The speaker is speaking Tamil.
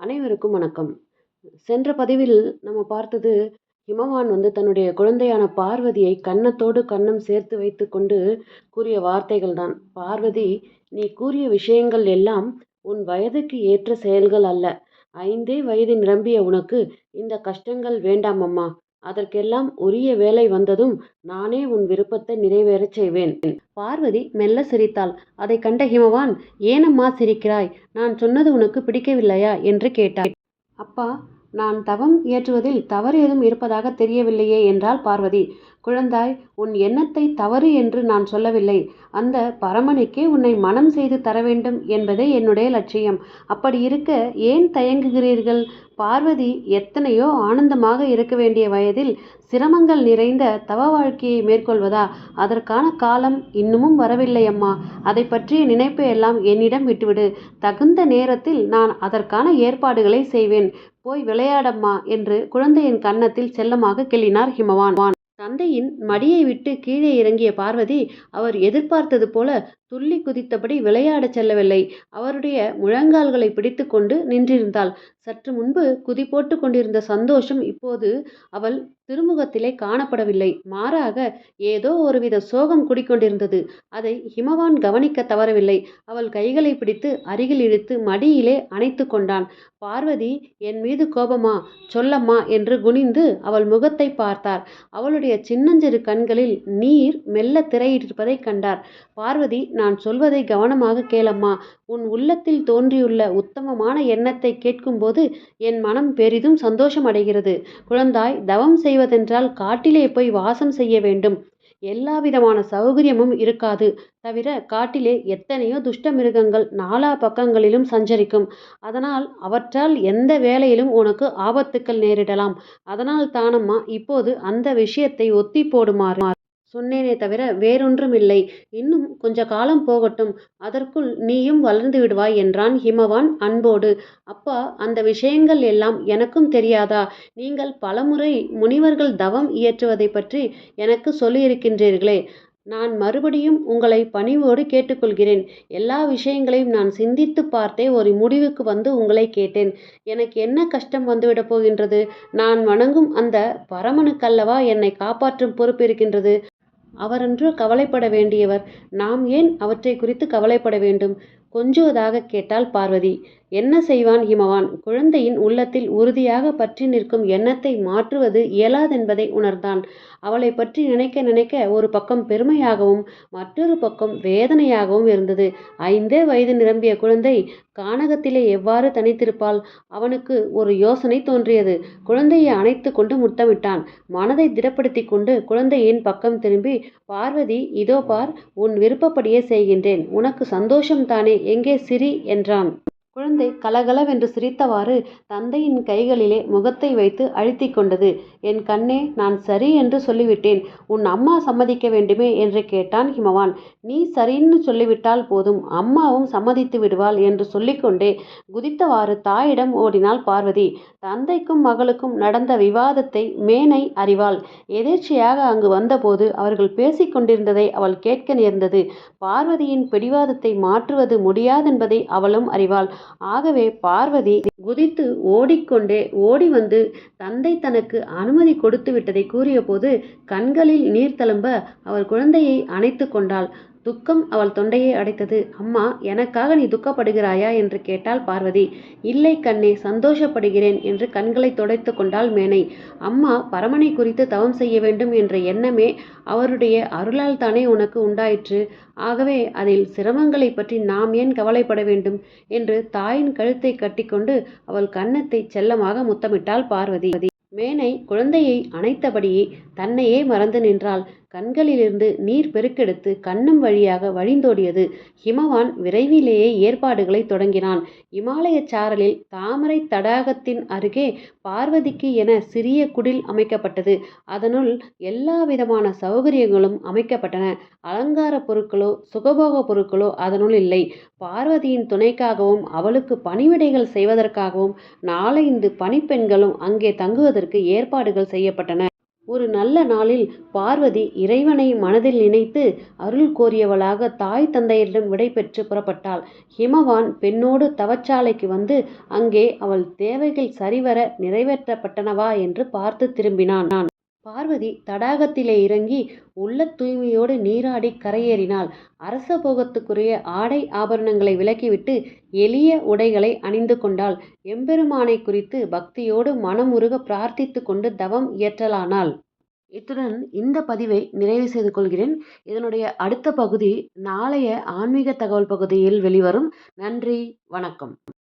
அனைவருக்கும் வணக்கம். சென்ற பதிவில் நம்ம பார்த்தது, ஹிமவான் வந்து தன்னுடைய குழந்தையான பார்வதியை கன்னத்தோடு கன்னம் சேர்த்து வைத்து கொண்டு கூறிய வார்த்தைகள் தான். பார்வதி, நீ கூறிய விஷயங்கள் எல்லாம் உன் வயதுக்கு ஏற்ற செயல்கள் அல்ல. ஐந்தே வயது நிரம்பிய உனக்கு இந்த கஷ்டங்கள் வேண்டாம் அம்மா. அதற்கெல்லாம் உரிய வேலை வந்ததும் நானே உன் விருப்பத்தை நிறைவேறச் செய்வேன். பார்வதி மெல்ல சிரித்தாள். அதைக் கண்ட ஹிமவான், ஏனம்மா சிரிக்கிறாய்? நான் சொன்னது உனக்கு பிடிக்கவில்லையா? என்று கேட்டாய் அப்பா, நான் தவம் இயற்றுவதில் தவறு ஏதும் இருப்பதாக தெரியவில்லையே என்றாள் பார்வதி. குழந்தாய், உன் எண்ணத்தை தவறு என்று நான் சொல்லவில்லை. அந்த பரமனுக்கே உன்னை மணம் செய்து தர வேண்டும் என்பதே என்னுடைய லட்சியம். அப்படி இருக்க ஏன் தயங்குகிறீர்கள்? பார்வதி எத்தனையோ ஆனந்தமாக இருக்க வேண்டிய வயதில் சிரமங்கள் நிறைந்த தவ வாழ்க்கையை மேற்கொள்வதா? அதற்கான காலம் இன்னமும் வரவில்லை அம்மா. அதை பற்றிய நினைப்பை எல்லாம் என்னிடம் விட்டுவிடு. தகுந்த நேரத்தில் நான் அதற்கான ஏற்பாடுகளை செய்வேன். போய் விளையாடம்மா என்று குழந்தையின் கன்னத்தில் செல்லமாக கிள்ளினார் ஹிமவான். தந்தையின் மடியை விட்டு கீழே இறங்கிய பார்வதி, அவர் எதிர்பார்த்தது போல துள்ளி குதித்தபடி விளையாடச் செல்லவில்லை. அவருடைய முழங்கால்களைப் பிடித்து கொண்டு நின்றிருந்தாள். சற்று முன்பு குதி போட்டுக் கொண்டிருந்த சந்தோஷம் இப்போது அவள் திருமுகத்திலே காணப்படவில்லை. மாறாக ஏதோ ஒருவித சோகம் குடிக்கொண்டிருந்தது அதை ஹிமவான் கவனிக்கத் தவறவில்லை. அவள் கைகளைப் பிடித்து அருகில் இழுத்து மடியிலே அணைத்து கொண்டான். பார்வதி, என் மீது கோபமா? சொல்லம்மா என்று குனிந்து அவள் முகத்தைப் பார்த்தார். அவளுடைய சின்னஞ்சிறு கண்களில் நீர் மெல்ல திரையிட்டிருப்பதை கண்டார். பார்வதி, நான் சொல்வதை கவனமாக கேளம்மா. உன் உள்ளத்தில் தோன்றியுள்ள உத்தமமான எண்ணத்தைக் கேட்கும்போது என் மனம் பெரிதும் சந்தோஷம் அடைகிறது குழந்தாய், தவம் செய்வதென்றால் காட்டிலே போய் வாசம் செய்ய வேண்டும். எல்லாவிதமான சௌகரியமும் இருக்காது. தவிர காட்டிலே எத்தனையோ துஷ்ட மிருகங்கள் நாலா பக்கங்களிலும் சஞ்சரிக்கும். அதனால் அவற்றால் எந்த வேலையிலும் உனக்கு ஆபத்துக்கள் நேரிடலாம். அதனால் தானம்மா இப்போது அந்த விஷயத்தை ஒத்தி போடுமாறு சொன்னேனே தவிர வேறொன்றும் இல்லை இன்னும் கொஞ்ச காலம் போகட்டும். அதற்குள் நீயும் வளர்ந்து விடுவாய் என்றான் ஹிமவான் அன்போடு. அப்பா, அந்த விஷயங்கள் எல்லாம் எனக்கும் தெரியாதா? நீங்கள் பலமுறை முனிவர்கள் தவம் இயற்றுவதைப் பற்றி எனக்கு சொல்லியிருக்கின்றீர்களே. நான் மறுபடியும் உங்களை பணிவோடு கேட்டுக்கொள்கிறேன். எல்லா விஷயங்களையும் நான் சிந்தித்துப் பார்த்தே ஒரு முடிவுக்கு வந்து உங்களை கேட்டேன். எனக்கு என்ன கஷ்டம் வந்துவிடப் போகின்றது? நான் வணங்கும் அந்த பரமனுக்கல்லவா என்னை காப்பாற்றும் பொறுப்பு இருக்கின்றது அவரன்று கவலைப்பட வேண்டியவர். நாம் ஏன் அவற்றை குறித்து கவலைப்பட வேண்டும்? கொஞ்சுவதாக கேட்டாள் பார்வதி. என்ன செய்வான் ஹிமவான்? குழந்தையின் உள்ளத்தில் உறுதியாகப் பற்றி நிற்கும் எண்ணத்தை மாற்றுவது இயலாதென்பதை உணர்ந்தான். அவளைப் பற்றி நினைக்க நினைக்க ஒரு பக்கம் பெருமையாகவும் மற்றொரு பக்கம் வேதனையாகவும் இருந்தது. ஐந்தே வயது நிரம்பிய குழந்தை கானகத்திலே எவ்வாறு தனித்திருப்பாள்? அவனுக்கு ஒரு யோசனை தோன்றியது. குழந்தையை அணைத்து கொண்டு முத்தமிட்டான். மனதை திடப்படுத்திக் கொண்டு குழந்தையின் பக்கம் திரும்பி, பார்வதி, இதோ பார். உன் விருப்பப்படியே செய்கின்றேன். உனக்கு சந்தோஷம் தானே எங்கே சிரி என்றான். குழந்தை கலகலவென்று சிரித்தவாறு தந்தையின் கைகளிலே முகத்தை வைத்து அழுத்தி கொண்டது. என் கண்ணே, நான் சரி என்று சொல்லிவிட்டேன். உன் அம்மா சம்மதிக்க வேண்டுமே என்று கேட்டான் ஹிமவான். நீ சரின்னு சொல்லிவிட்டால் போதும். அம்மாவும் சம்மதித்து விடுவாள் என்று சொல்லிக்கொண்டே குதித்தவாறு தாயிடம் ஓடினாள் பார்வதி. தந்தைக்கும் மகளுக்கும் நடந்த விவாதத்தை மேனை அறிவாள். எதேச்சையாக அங்கு வந்தபோது அவர்கள் பேசிக் கொண்டிருந்ததை அவள் கேட்க நேர்ந்தது. பார்வதியின் பிடிவாதத்தை மாற்றுவது முடியாதென்பதை அவளும் அறிவாள். ஆகவே பார்வதி குதித்து ஓடிக்கொண்டே ஓடி வந்து தந்தை தனக்கு அனுமதி கொடுத்து விட்டதை கூறியபோது கண்களில் நீர் தளும்ப அவர் குழந்தையை அணைத்துக் கொண்டாள். துக்கம் அவள் தொண்டையை அடைத்தது. அம்மா, எனக்காக நீ துக்கப்படுகிறாயா? என்று கேட்டாள் பார்வதி. இல்லை கண்ணே, சந்தோஷப்படுகிறேன் என்று கண்களை துடைத்து கொண்டாள் மேனை. அம்மா, பரமனை குறித்து தவம் செய்ய வேண்டும் என்ற எண்ணமே அவருடைய அருளால் தானே உனக்கு உண்டாயிற்று. ஆகவே அதில் சிரமங்களைப் பற்றி நாம் ஏன் கவலைப்பட வேண்டும்? என்று தாயின் கழுத்தை கட்டிக்கொண்டு அவள் கன்னத்தை செல்லமாக முத்தமிட்டாள் பார்வதி. மேனை குழந்தையை அணைத்தபடியே தன்னையே மறந்து நின்றாள். கண்களிலிருந்து நீர் பெருக்கெடுத்து கண்ணும் வழியாக வழிந்தோடியது. ஹிமவான் விரைவிலேயே ஏற்பாடுகளைத் தொடங்கினான். இமாலயச் சாரலில் தாமரைத் தடாகத்தின் அருகே பார்வதிக்கு என சிறிய குடில் அமைக்கப்பட்டது. அதனுள் எல்லா விதமான சௌகரியங்களும் அமைக்கப்பட்டன. அலங்காரப் பொருட்களோ சுகபோக பொருட்களோ அதனுள் இல்லை. பார்வதியின் துணைக்காகவும் அவளுக்கு பணிவிடைகள் செய்வதற்காகவும் நாலைந்து பணிப்பெண்களும் அங்கே தங்குவதற்கு ஏற்பாடுகள் செய்யப்பட்டன. ஒரு நல்ல நாளில் பார்வதி இறைவனை மனதில் நினைத்து அருள் கோரியவளாக தாய் தந்தையரிடம் விடை பெற்று புறப்பட்டாள். ஹிமவான் பெண்ணோடு தவச்சாலைக்கு வந்து அங்கே அவள் தேவைகள் சரிவர நிறைவேற்றப்பட்டனவா என்று பார்த்து திரும்பினான். பார்வதி தடாகத்திலே இறங்கி உள்ளத் தூய்மையோடு நீராடி கரையேறினாள். அரச போகத்துக்குரிய ஆடை ஆபரணங்களை விலக்கிவிட்டு எளிய உடைகளை அணிந்து கொண்டாள். எம்பெருமானை குறித்து பக்தியோடு மனமுருகப் பிரார்த்தித்து கொண்டு தவம் இயற்றலானாள். இத்துடன் இந்த பதிவை நிறைவு செய்து கொள்கிறேன். இதனுடைய அடுத்த பகுதி நாளைய ஆன்மீக தகவல் பகுதியில் வெளிவரும். நன்றி வணக்கம்.